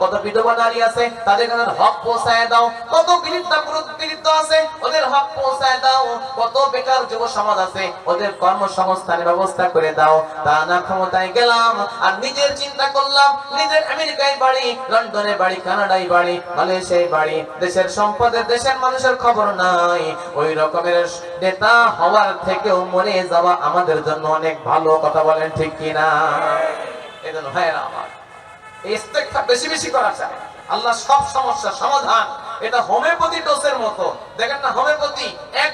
কত বিধবা নারী আছে, তাদের কাছে হক পৌঁছায় দাও। কত বিলিপ্তা আছে, ওদের হক পৌঁছায় দাও। কত বেকার যুব সমাজ আছে, ওদের কর্মসংস্থানের ব্যবস্থা করে দাও। তা না, ক্ষমতায় গেলাম আর নিজের চিন্তা করলাম। নিজের আমেরিকায় বাড়ি, লন্ডনে বাড়ি, কানাডায় বাড়ি, মালয়েশিয়ায় বাড়ি। দেশের সম্পদের, দেশের মানুষের খবর নাই। ওই রকমের নেতা হওয়ার থেকেও মরে যাওয়া আমাদের জন্য অনেক ভালো, কথা বলেন ঠিক কিনা? এজন্য ভাইয়েরা আমার ইস্তেগফার বেশি বেশি করা চাই আল্লাহ সব সমস্যার সমাধান। এটা হোমিওপ্যাথি মতো। দেখেন না, হোমিওপ্যাথি এক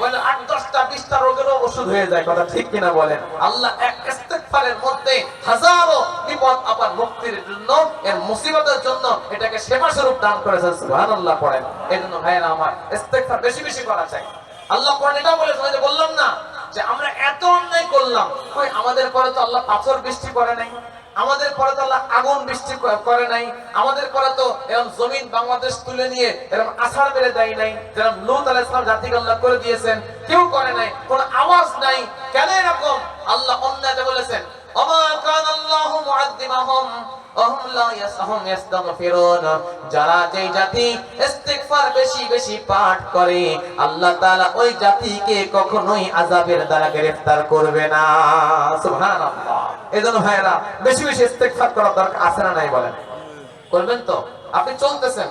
বলে আট, দশটা রোগেরও ওষুধ হয়ে যায়, কথা ঠিক কিনা বলেন? আল্লাহ এক ইস্তেগফারের মধ্যে হাজারো বিপদ মুক্তির জন্য, এর মুসিবতের জন্য এটাকে সেবা স্বরূপ দান করেছেন, সুবহানাল্লাহ এজন্য ভাইয়েরা আমার ইস্তেগফার বেশি বেশি করা চাই। আল্লাহ কোরআন বলেছেন যে বললাম না, যে আমরা এত অন্যায় করলাম, কই আমাদের পরে তো আল্লাহ পাথর বৃষ্টি করে নাই? আমাদের পরে তো আল্লাহ আগুন বৃষ্টি করে নাই। আমাদের পরে তো এরকম জমিন বাংলাদেশ তুলে নিয়ে এরকম আষাঢ় বেড়ে দেয় নাই। যেরকম লুত আলাইহিস সালাম জাতিকে আল্লাহ করে দিয়েছেন, কেউ করে নাই, কোন আওয়াজ নাই। কেন এরকম? আল্লাহ অন্যায়তে বলেছেন কখনোই আযাবের দ্বারা গ্রেফতার করবে না। এজন্য ভাইরা বেশি বেশি ইস্তেগফার করার দরকার আছে না নাই বলেন? করবেন তো? আপনি চলতেছেন।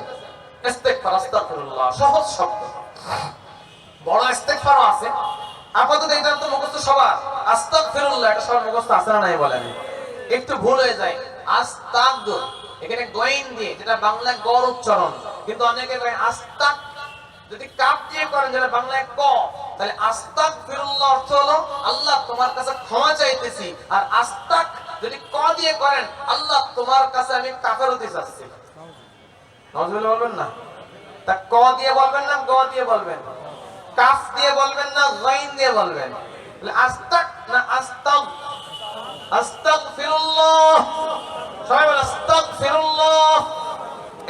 ইস্তেগফার, আস্তাগফিরুল্লাহ, সহজ শব্দ। বড় ইস্তেগফারও আছে। আপাতত এটা তো মুখস্থ সবার। আস্তাগফিরুল্লাহ, এটা সবার মুখস্থ আছে না নাই বলেন? একটু ভুল হয়ে যায়। আস্তাগ এখানে গইন দিয়ে, যেটা বাংলায় গড় উচ্চারণ, কিন্তু অনেকে কয় আস্তাক যদি কাপ দিয়ে করেন, যেটা বাংলায় ক, তাহলে আস্তাক ফিরুল্লাহ অর্থ হলো, আল্লাহ তোমার কাছে ক্ষমা চাইতেছি। আর আস্তাক যদি ক দিয়ে করেন, আল্লাহ তোমার কাছে আমি কাফেরতি চাচ্ছি। বলবেন না? তা ক দিয়ে বলবেন না, গ দিয়ে বলবেন? কাফ দিয়ে বলবেন না গাইন দিয়ে বলবেন? আস্তাক না আস্তাক আস্তাগফিরুল্লাহ। সবাই বলে আস্তাগফিরুল্লাহ।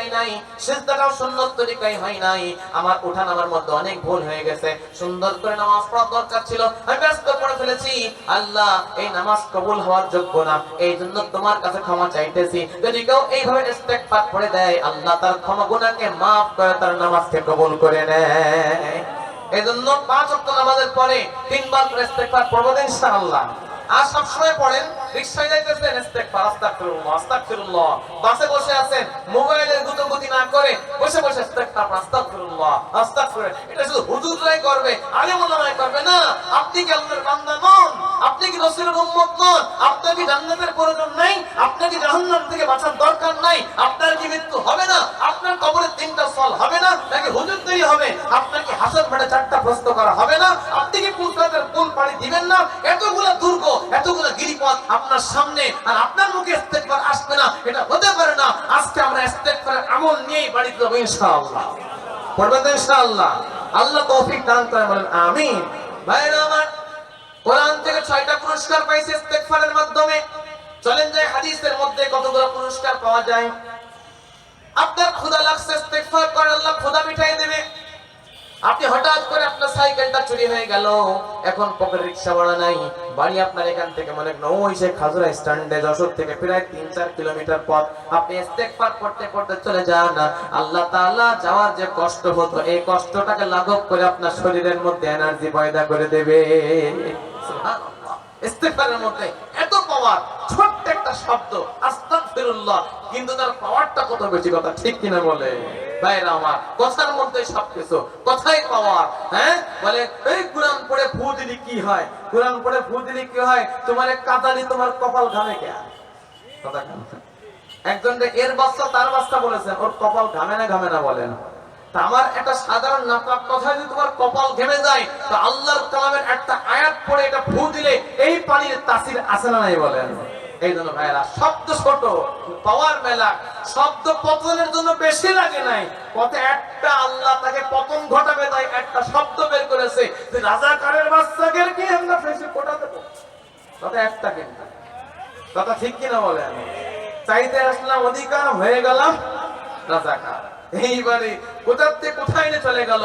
হয় নাই করে নামাজ পড়ে ফেলেছি। তোমার কাছে ক্ষমা চাইতেছি। যদি কেউ এইভাবে দেয়, আল্লাহ তার ক্ষমা গুনাহকে maaf করে তার নামাজকে কবুল করে নেয়। এজন্য পাঁচ ওয়াক্ত নামাজের পরে তিনবার করে আর সব সময় পড়েন রিকশায় যাইতেছেন আস্তাগফিরুল্লাহ বাসে বসে আছেন, মোবাইলের গুতগুতি না করে বসে বসে এটা শুধু হুজুররাই করবে আলেম ওলামাই করবে না। আপনি কি আল্লাহর বান্দা নন? আপনি কি রাসূলের উম্মত নন? আপনার কি জান্নাতের প্রয়োজন নাই? আপনার কি জাহান্নাম থেকে বাঁচার দরকার নাই? আপনার কি মৃত্যু হবে না? আপনার কবরে তিনটা ফল হবে না? হবে। আপনার কি হাসন ভাটে চারটা প্রশ্ন করা হবে না। আপনি কি পুলকাতের পুল পাড়ি দিবেন না? এতগুলো দুর্গ, এতগুলো গিরিপথ আপনার সামনে আর আপনার মুখে ইস্তেগফার আসবে না। এটা হতে পারে না। আজকে আমরা ইস্তেগফারের আমল নিয়েই বাড়িতে যাব ইনশাআল্লাহ। পড়বেন ইনশাআল্লাহ। আল্লাহ তৌফিক দান করে বলেন, আমিন। ভাইরা আমার, কোরআন থেকে ছয়টা পুরস্কার পাইছে ইস্তেগফারের মাধ্যমে। চলেন যে হাদিসের মধ্যে কতগুলো পুরস্কার পাওয়া যায়। আপনার ক্ষুধা লাগছে করে আল্লাহ ক্ষুধা মিটাই দেবে। আপনি হঠাৎ করে আপনার সাইকেলটা চুরি হয়ে গেল। এখন পকেট রিক্সা ভাড়া নাই। বাড়ি আপনার এখান থেকে মনে ওই সে খাজুরা স্ট্যান্ডে যশোর থেকে প্রায় তিন চার কিলোমিটার পথ। আপনি ইস্তেগফার করতে করতে চলে যান। আল্লাহ তাআলা যাওয়ার যে কষ্ট হতো, এই কষ্টটাকে লাঘব করে আপনার শরীরের মধ্যে এনার্জি পয়দা করে দেবে। ইস্তেগফারের মধ্যে এত পাওয়ার ছোট্ট একটা শব্দ, আস্তাগফিরুল্লাহ। কিন্তু তার পাওয়ারটা কত বেশি কথা, ঠিক কিনা বলে? ভাইরা আমার, কথার মধ্যে সবকিছু, কথাই পাওয়ার হ্যাঁ? বলে, এই কোরআন পড়ে ফু দিলি কি হয়? কোরআন পড়ে ফু দিলি কি হয়? তোমার কাতালি তোমার কপাল ঘামে কে? একজন এর বাচ্চা, তার বাচ্চা বলেছেন, ওর কপাল ঘামে না ঘামে না? বলেন। আমার একটা সাধারণ নাপাক কথা যদি তোমার কপাল ঘেমে যায়, তো আল্লাহর কালামের একটা আয়াত পড়ে এটা ফু দিলে এই পানির তাসির আসে না নাই বলেন? এই জন্য ভাইরা শব্দ ছোট, পাওয়ার মেলা। শব্দ পতনের জন্য বেশি লাগে নাই। পথে একটা আল্লাহ তাকে পতন ঘটাবে, তাই একটা শব্দ বের করেছে যে রাজাকারের বাচ্চাকে কি আমরা ফেসে কোটা দেবো কথা একটা কিন্তু। কথা ঠিক কিনা বলেন চাইতে আসলাম, অধিকার হয়ে গেলাম রাজাকার এইবারে চলে গেল?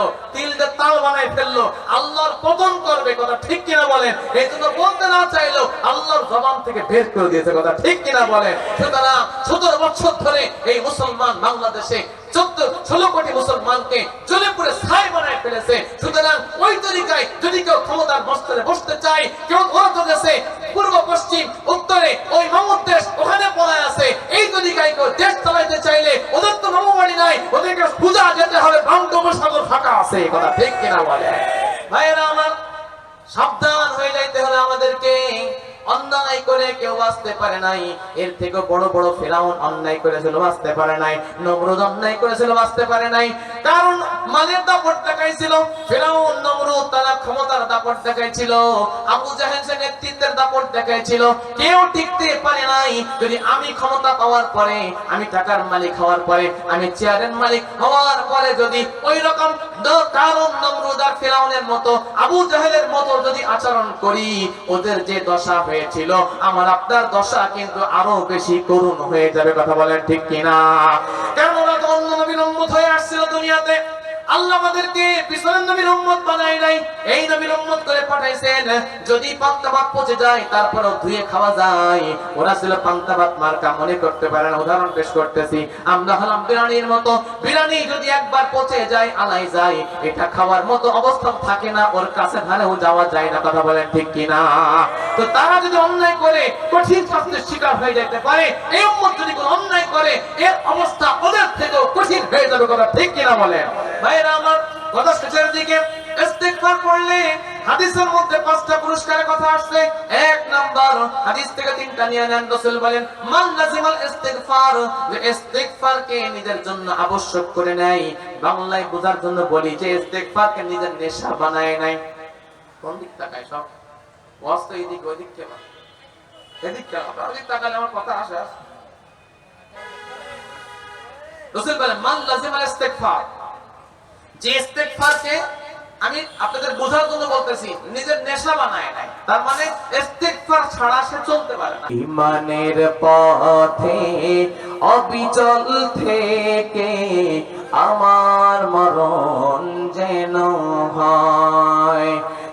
আল্লাহর জবান থেকে বের করে দিয়েছে, কথা ঠিক কিনা বলেন সুতরাং সতেরো বছর ধরে এই মুসলমান বাংলাদেশে চোদ্দ, ষোলো কোটি মুসলমানকে জ্বলে পুরে ছাই বানায় ফেলেছে। সুতরাং ওই তরিকায় যদি কেউ ক্ষমতার বস্তরে বসতে চায়, কেউ কথা ঠিক কিনা বলে? ভাইয়েরা আমার, সাবধান হয়ে যাইতে হবে আমাদেরকে অন্যায় করে কেউ বাঁচতে পারে নাই। এর থেকে বড় বড় ফেরাউন অন্যায় করেছিল, বাঁচতে পারে নাই। অন্যায় করেছিল, বাঁচতে পারে নাই। কারণ মানের দাপট দেখাইছিল, ফেরাউন তারা ক্ষমতার দাপট দেখাইছিল, আবু নেতৃত্বের দাপট দেখাইছিল, কেউ টিকতে পারে নাই। যদি আমি ক্ষমতা পাওয়ার পরে, আমি টাকার মালিক হওয়ার পরে, আমি চেয়ারের মালিক হওয়ার পরে যদি ওই রকম কারণ নমরুদ আর ফেরাউনের মতো, আবু জাহেলের মতো যদি আচরণ করি, ওদের যে দশা হয়েছিল, আমার আপনার দশা কিন্তু আরও বেশি করুণ হয়ে যাবে, কথা বলেন ঠিক কিনা? কারণ ওরা তো হয়ে আসছিল দুনিয়াতে। আল্লাহ আমাদেরকে পিছনের নবীর উম্মত বানায় নাই, এই নবীর উম্মত করে পাঠাইছেন। যদি পান্তা ভাত পচে যায়, তারপরেও ধুয়ে খাওয়া যায়। ওরা ছিল পান্তা ভাত মার্কা, মনে করতে পারেন উদাহরণ পেশ করতেছি। আমরা হলাম বিরানির মতো। বিরানি যদি একবার পচে যায়, আলাই যায়। এটা খাওয়ার মতো অবস্থা থাকে না, ওর কাছে ধারেও যাওয়া যায় না, কথা বলেন ঠিক কিনা? তো তারা যদি অন্যায় করে, কঠিন শাস্তির শিকার হয়ে যেতে পারে। এই উম্মত যদি কোনো অন্যায় করে, এর অবস্থা ওদের থেকেও কঠিন হয়ে যাবে, কথা ঠিক কিনা বলেন? ভাইরা আমার কথা শেষের দিকে ইস্তেগফার করলে হাদিসের মধ্যে পাঁচটা পুরস্কারের কথা আসছে। এক নাম্বার হাদিস থেকে তিনটা নিয়ে নেন রাসূল বলেন, মান লাজিমাল ইস্তেগফার, যে ইস্তেগফারকে নিজের জন্য আবশ্যক করে নেয়। বাংলায় বোঝার জন্য বলি যে ইস্তেগফারকে নিজের নেশা বানায় নাই। কোন দিক তাকায় সব? ওয়াজ তো এদিক ওদিক কেন এদিক কেন আপনার তাকালে আমার কথা আসে। রাসূল বলেন, মান লাজিমাল ইস্তেগফার যে ইস্তেগফারকে আমি আপনাদের বোঝার জন্য বলতেছি, নিজের নেশা বানায় নাই। তার মানে ইস্তেগফার ছাড়া সে চলতে পারে না। ইমানের পথে অবিচল থেকে আমার মরণ যেন হয়।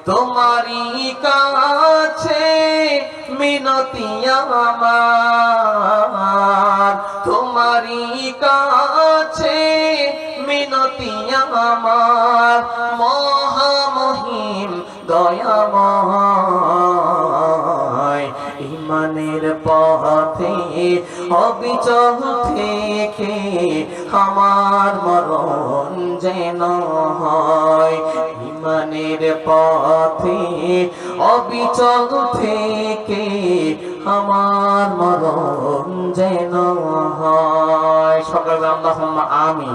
তোমারই কাছে মিনতি আমার। মিনতি আমার মহামহিম দয়াময়। ইমানের পথে, অবিচল থেকে আমার মরণ যেন হয়। ইমানের পথে, অবিচল থেকে আমার মরণ যেন হয়। সকালে আল্লাহ আমি